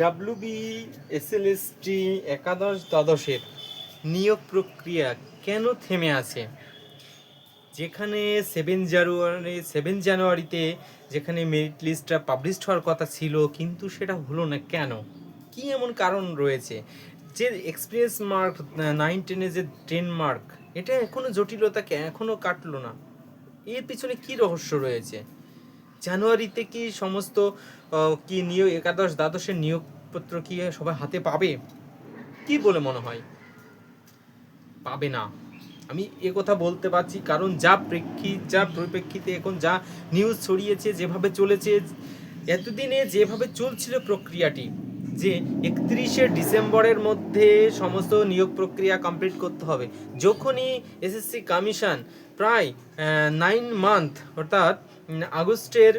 WB SLST একাদশ দ্বাদশের নিয়োগ প্রক্রিয়া কেন থেমে আছে? যেখানে সেভেন জানুয়ারি সেভেন জানুয়ারিতে যেখানে মেরিট লিস্টটা পাবলিশ হওয়ার কথা ছিল, কিন্তু সেটা হলো না কেন? কি এমন কারণ রয়েছে? যে এক্সপিরিয়েন্স মার্ক নাইন টেনে যে টেন মার্ক এটা এখনও জটিলতাকে এখনও কাটলো না। এর পিছনে কি রহস্য রয়েছে? জানুয়ারিতে কি সমস্ত কি নিয়োগ, একাদশ দ্বাদশের নিয়োগপত্র কি সবাই হাতে পাবে? কি বলে মনে হয়? পাবে না। আমি এ কথা বলতে পারছি, কারণ যা প্রেক্ষিত যা পরিপ্রেক্ষিতে এখন যা নিউজ ছড়িয়েছে, যেভাবে চলেছে, এতদিনে যেভাবে চলছিল প্রক্রিয়াটি, যে একত্রিশে ডিসেম্বরের মধ্যে সমস্ত নিয়োগ প্রক্রিয়া কমপ্লিট করতে হবে। যখনই এসএসসি কমিশন প্রায় নাইন মান্থ অর্থাৎ আগস্টের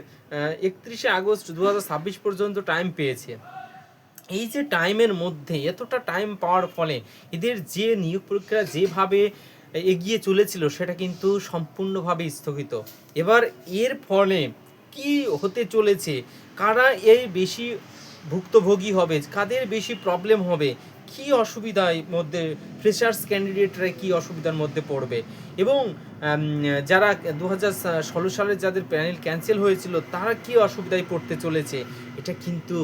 একত্রিশে আগস্ট দু হাজার ছাব্বিশ পর্যন্ত টাইম পেয়েছে। এই যে টাইমের মধ্যে এতটা টাইম পাওয়ার ফলে এদের যে নিয়োগ প্রক্রিয়া যেভাবে এগিয়ে চলেছিল সেটা কিন্তু সম্পূর্ণভাবে স্থগিত। এবার এর ফলে কি হতে চলেছে? কারা এই বেশি ভুক্তভোগী হবে? কাদের বেশি প্রবলেম হবে? কি অসুবিধার মধ্যে ফ্রেশার্স ক্যান্ডিডেটরা কি অসুবিধার মধ্যে পড়বে? এবং যারা দু হাজার ষোলো সালে যাদের প্যানেল ক্যান্সেল হয়েছিল, তারা কি অসুবিধায় পড়তে চলেছে? এটা কিন্তু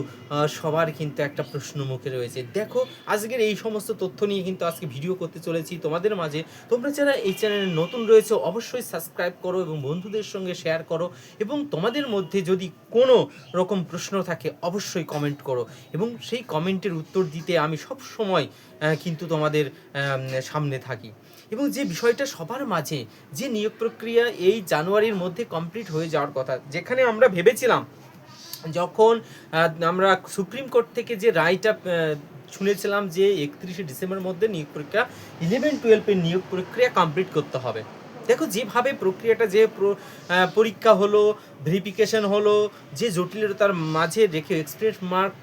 সবার কিন্তু একটা প্রশ্ন মুখে রয়েছে। দেখো, আজকের এই সমস্ত তথ্য নিয়ে কিন্তু আজকে ভিডিও করতে চলেছি তোমাদের মাঝে। তোমরা যারা এই চ্যানেলে নতুন রয়েছে, অবশ্যই সাবস্ক্রাইব করো এবং বন্ধুদের সঙ্গে শেয়ার করো। এবং তোমাদের মধ্যে যদি কোনো রকম প্রশ্ন থাকে, অবশ্যই কমেন্ট করো। এবং সেই কমেন্টের উত্তর দিতে আমি সব সময় কিন্তু তোমাদের সামনে থাকি। এবং যে বিষয়টা সবার মাঝে, যে নিয়োগ প্রক্রিয়া এই জানুয়ারির মধ্যে কমপ্লিট হয়ে যাওয়ার কথা, যেখানে আমরা ভেবেছিলাম যখন আমরা সুপ্রিম কোর্ট থেকে যে রায়টা শুনেছিলাম যে একত্রিশে ডিসেম্বর মধ্যে নিয়োগ প্রক্রিয়া ইলেভেন টুয়েলভের নিয়োগ প্রক্রিয়া কমপ্লিট করতে হবে। দেখো যেভাবে প্রক্রিয়াটা যে প্র- পরীক্ষা হলো ভেরিফিকেশন হলো যে জটিলতার মাঝে রেখে এক্সপ্রেস মার্ক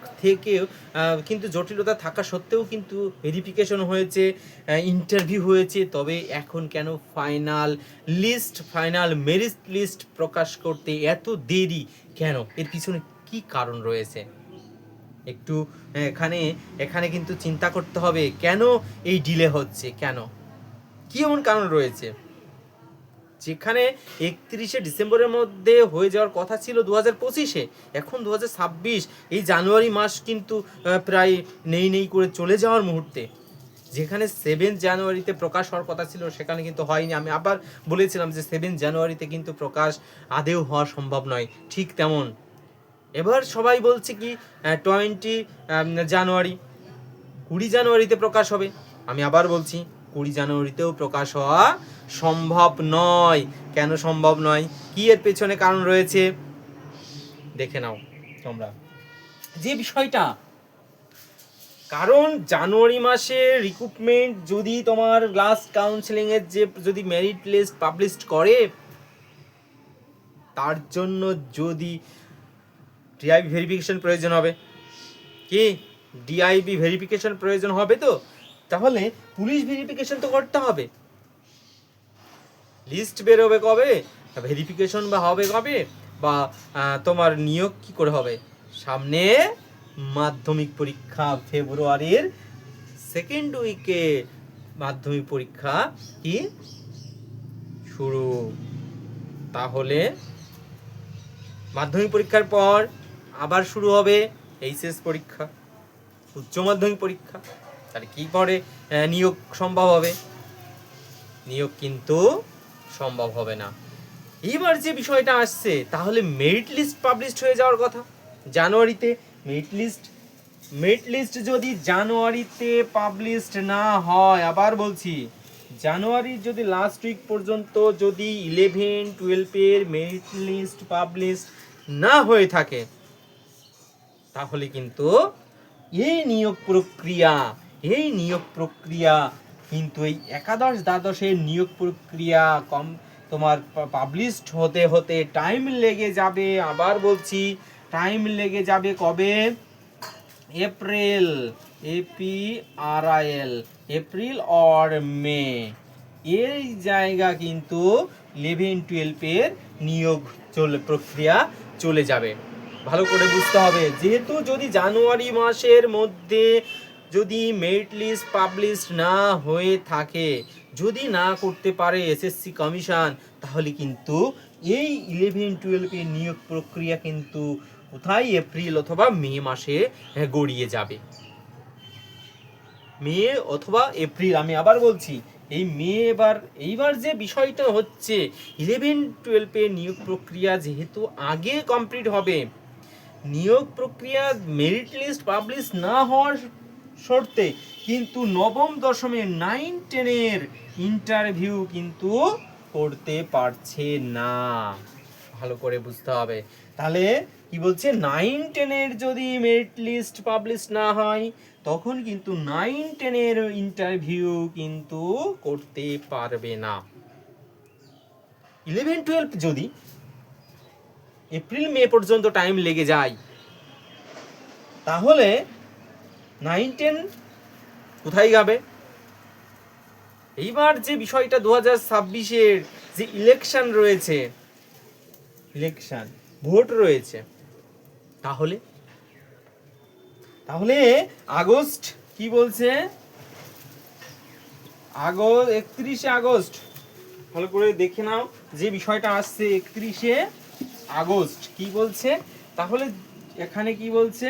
আহ, কিন্তু জটিলতা থাকা সত্ত্বেও কিন্তু ভেরিফিকেশন হয়েছে ইন্টারভিউ হয়েছে তবে এখন কেন final list final merit list প্রকাশ করতে এত দেরি কেন? এর পিছনে কি কারণ রয়েছে? একটু এখানে এখানে কিন্তু চিন্তা করতে হবে কেন এই ডিলে হচ্ছে কেন? কি এমন কারণ রয়েছে? যেখানে একত্রিশে ডিসেম্বরের মধ্যে হয়ে যাওয়ার কথা ছিল দু হাজার পঁচিশে। এখন দু হাজার ছাব্বিশ, এই জানুয়ারি মাস কিন্তু প্রায় নেই নেই করে চলে যাওয়ার মুহূর্তে। যেখানে সেভেন জানুয়ারিতে প্রকাশ হওয়ার কথা ছিল, সেখানে কিন্তু হয়নি। আমি আবার বলেছিলাম যে সেভেন জানুয়ারিতে কিন্তু প্রকাশ আদেও হওয়া সম্ভব নয়। ঠিক তেমন। এবার সবাই বলছে কি টোয়েন্টি জানুয়ারি, কুড়ি জানুয়ারিতে প্রকাশ হবে। আমি আবার বলছি, কুড়ি জানুয়ারিতেও প্রকাশ হওয়া সম্ভব নয়। কেন সম্ভব নয়? কি এর পেছনে কারণ রয়েছে? দেখে নাও তোমরা। যে বিষয়টা, কারণ জানুয়ারি মাসে রিক্রুটমেন্ট যদি তোমার লাস্ট কাউন্সেলিং এর যে, যদি মেরিট লিস্ট পাবলিশ করে, তার জন্য যদি ডিআইবি ভেরিফিকেশন প্রয়োজন হবে। কি? ডিআইবি ভেরিফিকেশন প্রয়োজন হবে তো? তাহলে পুলিশ ভেরিফিকেশন তো করতে হবে। লিস্ট বেরোবে কবে? ভেরিফিকেশন বা হবে কবে? বা তোমার নিয়োগ কি করে হবে? সামনে মাধ্যমিক পরীক্ষা ফেব্রুয়ারির সেকেন্ড উইকে মাধ্যমিক পরীক্ষা কি? শুরু। তাহলে মাধ্যমিক পরীক্ষার পর আবার শুরু হবে এইচএস পরীক্ষা, উচ্চ মাধ্যমিক পরীক্ষা। তাহলে কি পরে নিয়োগ সম্ভব হবে? নিয়োগ কিন্তু সম্ভব হবে না। এবার যে বিষয়টা আসছে, তাহলে মেরিট লিস্ট পাবলিশড হয়ে যাওয়ার কথা। জানুয়ারিতে মেরিট লিস্ট মেরিট লিস্ট যদি জানুয়ারিতে পাবলিশড না হয়, আবার বলছি, জানুয়ারি যদি লাস্ট উইক পর্যন্ত যদি ইলেভেন টুয়েলভের মেরিট লিস্ট পাবলিশ না হয়ে থাকে, তাহলে কিন্তু এই নিয়োগ প্রক্রিয়া, এই নিয়োগ প্রক্রিয়া কিন্তু এই একাদশ দ্বাদশের নিয়োগ প্রক্রিয়া কম তোমার পাবলিশড হতে হতে টাইম লেগে যাবে। আবার বলছি টাইম লেগে যাবে কবে? এপ্রিল এপি আর এল এপ্রিল অর মে এই জায়গা কিন্তু ইলেভেন টুয়েলভের নিয়োগ চলে, প্রক্রিয়া চলে যাবে। ভালো করে বুঝতে হবে। যেহেতু যদি জানুয়ারি মাসের মধ্যে যদি মেরিট লিস্ট পাবলিশ না হয়ে থাকে, যদি না করতে পারে এসএসসি কমিশন তাহলে কিন্তু এই ইলেভেন টুয়েলভের নিয়োগ প্রক্রিয়া কিন্তু কোথায় এপ্রিল অথবা মে মাসে গড়িয়ে যাবে? মে অথবা এপ্রিল আমি আবার বলছি, এই মে এবার, এইবার যে বিষয়টা হচ্ছে ইলেভেন টুয়েলভে নিয়োগ প্রক্রিয়া যেহেতু আগে কমপ্লিট হবে, নিয়োগ প্রক্রিয়া মেরিট লিস্ট পাবলিশ না হওয়ার শর্তে কিন্তু নবম দশমের নাইন টেনের ইন্টারভিউ কিন্তু করতে পারছে না। ভালো করে বুঝতে হবে। তাহলে কি বলছে? নাইন টেনের যদি মেরিট লিস্ট পাবলিশ না হয়, তখন কিন্তু নাইন টেনের ইন্টারভিউ কিন্তু করতে পারবে না। ইলেভেন টুয়েলভ যদি এপ্রিল মে পর্যন্ত টাইম লেগে যায়, তাহলে নাইন টেন কোথায় যাবে এইবার যে বিষয়টা দু হাজার ছাব্বিশের যে ইলেকশন রয়েছে ইলেকশন ভোট রয়েছে, তাহলে? তাহলে আগস্ট কি বলছে? আগস্ট, একত্রিশে আগস্ট। ভালো করে দেখে নাও যে বিষয়টা আসছে একত্রিশে আগস্ট। কি বলছে? তাহলে এখানে কি বলছে?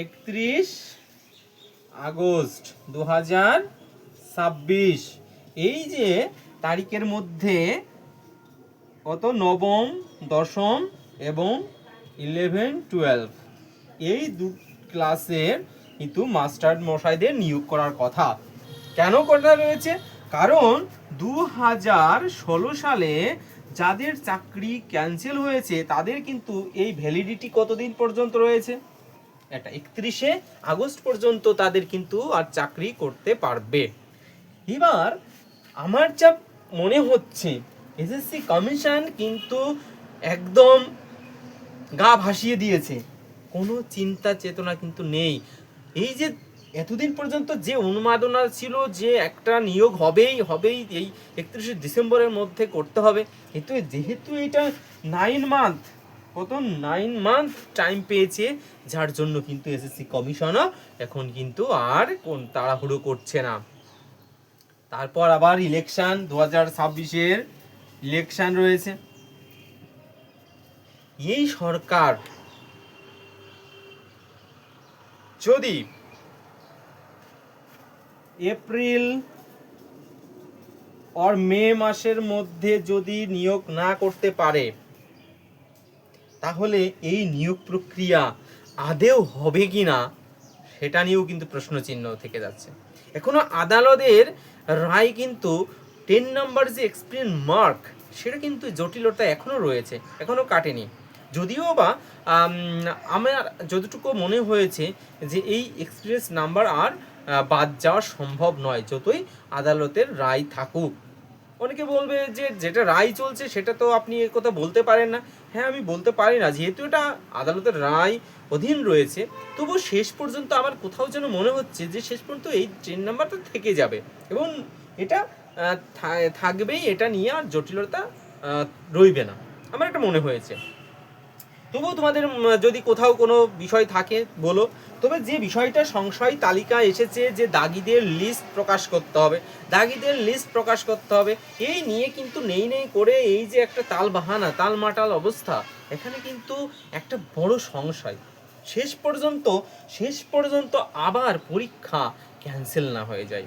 একত্রিশ আগস্ট দু ছাব্বিশ। এই যে তারিখের মধ্যে কত? নবম, দশম এবং ইলেভেন টুয়েলভ এই দু ক্লাসের কিন্তু মাস্টার মশাইদের নিয়োগ করার কথা। কেন কথা রয়েছে? কারণ দু হাজার ষোলো সালে যাদের চাকরি ক্যান্সেল হয়েছে, তাদের কিন্তু এই ভ্যালিডিটি কতদিন পর্যন্ত রয়েছে? একটা একত্রিশে আগস্ট পর্যন্ত তাদের কিন্তু আর চাকরি করতে পারবে। এবার আমার যা মনে হচ্ছে এসএসসি কমিশন কিন্তু একদম গা ভাসিয়ে দিয়েছে। কোনো চিন্তা চেতনা কিন্তু নেই। এই যে এতদিন পর্যন্ত যে উন্মাদনা ছিল যে একটা নিয়োগ হবেই হবেই এই একত্রিশে ডিসেম্বরের মধ্যে করতে হবে, কিন্তু যেহেতু এটা নাইন মান্থ কত নাইন মান্থ টাইম পেয়েছে, যার জন্য কিন্তু এসএসসি কমিশনও এখন কিন্তু আর কোন তাড়াহুড়ো করছে না। তারপর আবার ইলেকশন দু হাজার ছাব্বিশের ইলেকশন রয়েছে। এই সরকার যদি এপ্রিল আর মে মাসের মধ্যে যদি নিয়োগ না করতে পারে তাহলে এই নিয়োগ প্রক্রিয়া আদেও হবে কি না, সেটা নিয়েও কিন্তু প্রশ্ন চিহ্ন থেকে যাচ্ছে। এখনও আদালতের রায় কিন্তু টেন নাম্বার যে এক্সপিরিয়েন্স মার্ক সেটা কিন্তু জটিলতা এখনও রয়েছে এখনও কাটেনি। যদিও বা আমার যতটুকু মনে হয়েছে যে এই এক্সপিরিয়েন্স নাম্বার আর বাদ যাওয়া সম্ভব নয়, যতই আদালতের রায় থাকুক। অনেকে বলবে যে যেটা রায় চলছে সেটা তো আপনি কথা বলতে পারেন না হ্যাঁ আমি বলতে পারি না। যেহেতু এটা আদালতের রায় অধীন রয়েছে তবু শেষ পর্যন্ত আমার কোথাও যেন মনে হচ্ছে যে শেষ পর্যন্ত এই ট্রেন নাম্বারটা থেকে যাবে। এবং এটা থাকবেই, এটা নিয়ে আর জটিলতা রইবে না। আমার এটা মনে হয়েছে। তবুও তোমাদের যদি কোথাও কোনো বিষয় থাকে, বলো। তবে যে বিষয়টা সংশয় তালিকা এসেছে যে দাগিদের লিস্ট প্রকাশ করতে হবে, দাগিদের লিস্ট প্রকাশ করতে হবে, এই নিয়ে কিন্তু নেই নেই করে এই যে একটা তাল বাহানা, তাল মাটাল অবস্থা, এখানে কিন্তু একটা বড় সংশয়। শেষ পর্যন্ত শেষ পর্যন্ত আবার পরীক্ষা ক্যান্সেল না হয়ে যায়।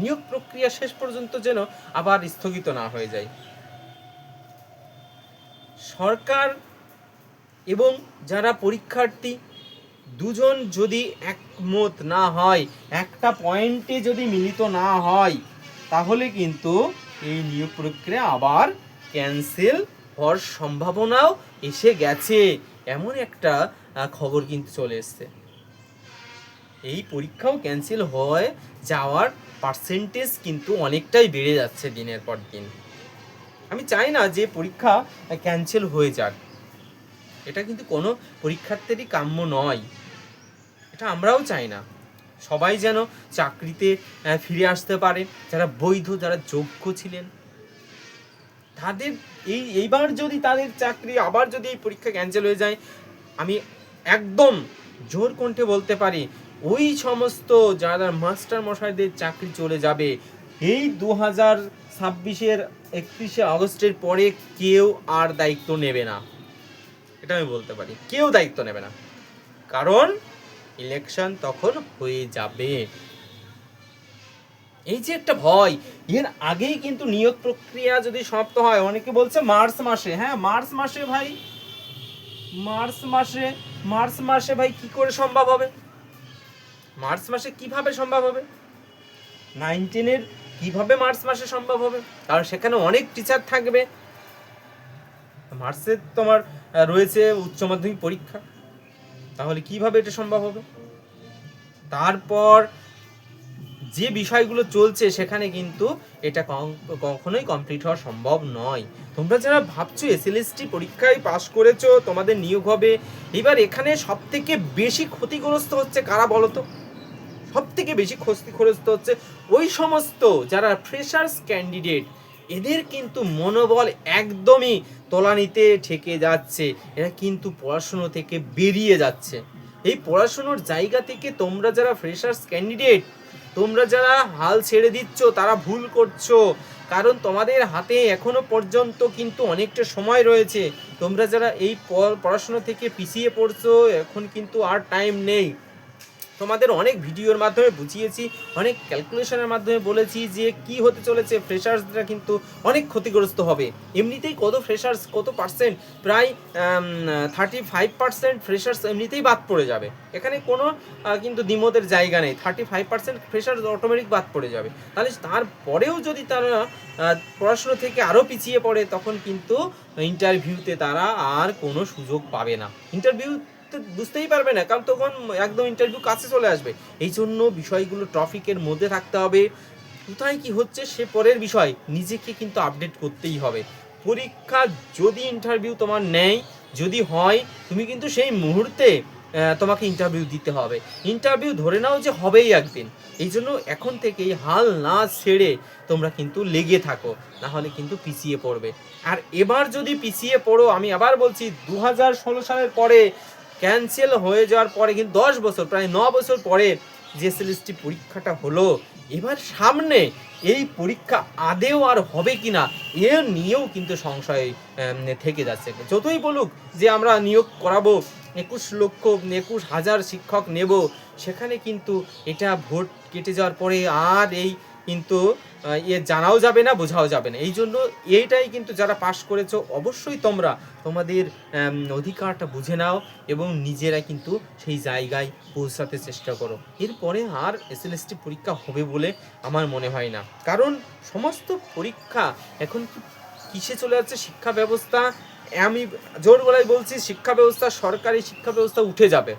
নিয়োগ প্রক্রিয়া শেষ পর্যন্ত যেন আবার স্থগিত না হয়ে যায়। সরকার এবং যারা পরীক্ষার্থী, দুজন যদি একমত না হয়, একটা পয়েন্টে যদি মিলিত না হয়, তাহলে কিন্তু এই নিয়োগ প্রক্রিয়া আবার ক্যান্সেল হওয়ার সম্ভাবনাও এসে গেছে। এমন একটা খবর কিন্তু চলে এসছে। এই পরীক্ষাও ক্যান্সেল হয়ে যাওয়ার পার্সেন্টেজ কিন্তু অনেকটাই বেড়ে যাচ্ছে দিনের পর দিন। আমি চাই না যে পরীক্ষা ক্যান্সেল হয়ে যাক। এটা কিন্তু কোনো পরীক্ষার্থীরই কাম্য নয়। এটা আমরাও চাই না। সবাই যেন চাকরিতে ফিরে আসতে পারে যারা বৈধ, যারা যোগ্য ছিলেন। তাদের এই, এইবার যদি তাদের চাকরি, আবার যদি এই পরীক্ষা ক্যান্সেল হয়ে যায়, আমি একদম জোর কণ্ঠে বলতে পারি, ওই সমস্ত যারা মাস্টার মশাইদের চাকরি চলে যাবে, এই দু হাজার ছাব্বিশের একত্রিশে আগস্টের পরে কেউ আর দায়িত্ব নেবে না। এটা আমি বলতে পারি। কেউ দায়িত্ব নেবে না। কারণ ইলেকশন তখন হয়ে যাবে। এই যে একটা ভয়, এর আগেই কিন্তু নিয়োগ প্রক্রিয়া যদি সমাপ্ত হয়, অনেকে বলছে মার্চ মাসে। হ্যাঁ মার্চ মাসে ভাই। মার্চ মাসে মার্চ মাসে ভাই কি করে সম্ভব হবে? মার্চ মাসে কীভাবে সম্ভব হবে? নাইনটিনের কীভাবে মার্চ মাসে সম্ভব হবে? কারণ সেখানে অনেক টিচার থাকবে। মার্চে তোমার রয়েছে উচ্চ মাধ্যমিক পরীক্ষা। তাহলে কীভাবে এটা সম্ভব হবে? তারপর যে বিষয়গুলো চলছে সেখানে কিন্তু এটা কখনোই কমপ্লিট হওয়া সম্ভব নয়। তোমরা যারা ভাবছ এসএলএসটি পরীক্ষায় পাশ করেছ, তোমাদের নিয়োগ হবে, এবার এখানে সব থেকে বেশি ক্ষতিগ্রস্ত হচ্ছে কারা বলো তো? সব থেকে বেশি ক্ষতিগ্রস্ত হচ্ছে ওই সমস্ত যারা ফ্রেশার্স ক্যান্ডিডেট এদের কিন্তু মনোবল একদমই তলানিতে ঠেকে যাচ্ছে। এরা কিন্তু পড়াশুনো থেকে বেরিয়ে যাচ্ছে। এই পড়াশুনোর জায়গা থেকে তোমরা যারা ফ্রেশার্স ক্যান্ডিডেট তোমরা যারা হাল ছেড়ে দিচ্ছ, তারা ভুল করছ। কারণ তোমাদের হাতে এখনও পর্যন্ত কিন্তু অনেকটা সময় রয়েছে। তোমরা যারা এই পড়াশোনা থেকে পিছিয়ে পড়ছো, এখন কিন্তু আর টাইম নেই। তোমাদের অনেক ভিডিওর মাধ্যমে বুঝিয়েছি, অনেক ক্যালকুলেশনের মাধ্যমে বলেছি যে কি হতে চলেছে ফ্রেশার্সরা কিন্তু অনেক ক্ষতিগ্রস্ত হবে। এমনিতেই কত ফ্রেশার্স কত পার্সেন্ট প্রায় থার্টি ফাইভ পার্সেন্ট ফ্রেশার্স এমনিতেই বাদ পড়ে যাবে। এখানে কোনো কিন্তু দ্বিমতের জায়গা নেই। Thirty five percent freshers automatic বাদ পড়ে যাবে। তাহলে তারপরেও যদি তারা পড়াশুনো থেকে আরও পিছিয়ে পড়ে, তখন কিন্তু ইন্টারভিউতে তারা আর কোনো সুযোগ পাবে না। ইন্টারভিউ বুঝতেই পারবে না, কারণ তখন একদম ইন্টারভিউ কাছে চলে আসবে। এই জন্য বিষয়গুলো ট্রফিকের মধ্যে থাকতে হবে। কোথায় কি হচ্ছে সে পরের বিষয়, নিজেকে কিন্তু আপডেট করতেই হবে। পরীক্ষা যদি ইন্টারভিউ তোমার নেয়, যদি হয়, তুমি কিন্তু সেই মুহূর্তে তোমাকে ইন্টারভিউ দিতে হবে। ইন্টারভিউ ধরে নাও যে হবেই একদিন। এই জন্য এখন থেকেই হাল না ছেড়ে তোমরা কিন্তু লেগে থাকো না হলে কিন্তু পিছিয়ে পড়বে। আর এবার যদি পিছিয়ে পড়ো, আমি আবার বলছি দু হাজার ষোলো সালের পরে ক্যান্সেল হয়ে যাওয়ার পরে কিন্তু দশ বছর, প্রায় ন বছর পরে যে এসএলএসটি পরীক্ষাটা হলো। এবার সামনে এই পরীক্ষা আদেও আর হবে কিনা, এ নিয়েও কিন্তু সংশয় থেকে যাচ্ছে। যতই বলুক যে আমরা নিয়োগ করাবো, একুশ লক্ষ, একুশ হাজার শিক্ষক নেব, সেখানে কিন্তু এটা ভোট কেটে যাওয়ার পরে আর এই কিন্তু ইয়ে জানাও যাবে না, বোঝাও যাবে না। এই জন্য এইটাই কিন্তু যারা পাশ করেছ, অবশ্যই তোমরা তোমাদের অধিকারটা বুঝে নাও এবং নিজেরা কিন্তু সেই জায়গায় পৌঁছাতে চেষ্টা করো। এরপরে আর এসএলএসটি পরীক্ষা হবে বলে আমার মনে হয় না। কারণ সমস্ত পরীক্ষা এখন কিসে চলে যাচ্ছে? শিক্ষা ব্যবস্থা, আমি জোর গলায় বলছি, শিক্ষা ব্যবস্থা, সরকারি শিক্ষা ব্যবস্থা উঠে যাবে।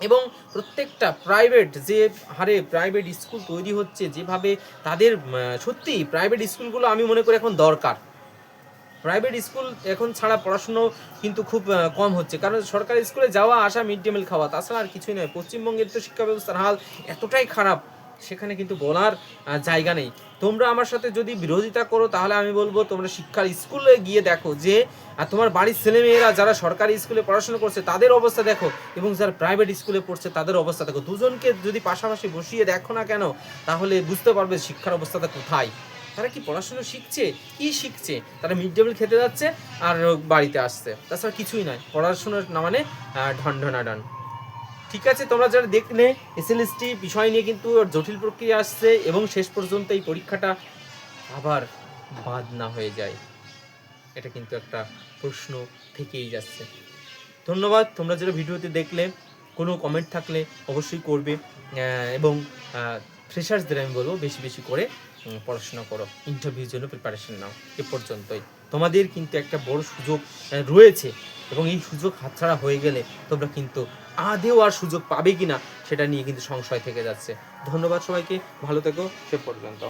এবং প্রত্যেকটা প্রাইভেট যে হারে প্রাইভেট স্কুল তৈরি হচ্ছে, যেভাবে তাদের সত্যি প্রাইভেট স্কুলগুলো আমি মনে করি এখন দরকার। প্রাইভেট স্কুল এখন ছাড়া পড়াশুনো কিন্তু খুব কম হচ্ছে। কারণ সরকারি স্কুলে যাওয়া, আসা মিড ডে মিল খাওয়া, তাছাড়া আর কিছুই নয়। পশ্চিমবঙ্গের তো শিক্ষা ব্যবস্থার হাল এতটাই খারাপ সেখানে কিন্তু বলার জায়গা নেই। তোমরা আমার সাথে যদি বিরোধিতা করো, তাহলে আমি বলব তোমরা শিক্ষার স্কুলে গিয়ে দেখো যে আর তোমার বাড়ির ছেলেমেয়েরা যারা সরকারি স্কুলে পড়াশোনা করছে, তাদের অবস্থা দেখো। এবং যারা প্রাইভেট স্কুলে পড়ছে, তাদের অবস্থা দেখো। দুজনকে যদি পাশাপাশি বসিয়ে দেখো না কেন, তাহলে বুঝতে পারবে শিক্ষার অবস্থাটা কোথায়। তারা কি পড়াশোনা শিখছে? কি শিখছে? তারা মিড ডে মিল খেতে যাচ্ছে আর বাড়িতে আসছে। তাছাড়া কিছুই নয়। পড়াশোনার না মানে ঢনঢনা ডান ঠিক আছে, তোমরা যারা দেখলে এসএলএসটি বিষয় নিয়ে কিন্তু জটিল প্রক্রিয়া আসছে এবং শেষ পর্যন্ত এই পরীক্ষাটা আবার বাদ না হয়ে যায়। এটা কিন্তু একটা প্রশ্ন থেকেই যাচ্ছে। ধন্যবাদ, তোমরা যারা ভিডিওতে দেখলে, কোনো কমেন্ট থাকলে অবশ্যই করবে এবং ফ্রেশার্সদের আমি বলব বেশি বেশি করে পড়াশোনা করো ইন্টারভিউর জন্য প্রিপারেশন নাও, এ পর্যন্তই। তোমাদের কিন্তু একটা বড় সুযোগ রয়েছে, এবং এই সুযোগ হাতছাড়া হয়ে গেলে তোমরা কিন্তু আদেও আর সুযোগ পাবে কিনা, সেটা নিয়ে কিন্তু সংশয় থেকে যাচ্ছে। ধন্যবাদ সবাইকে, ভালো থেকো, সে পর্যন্ত।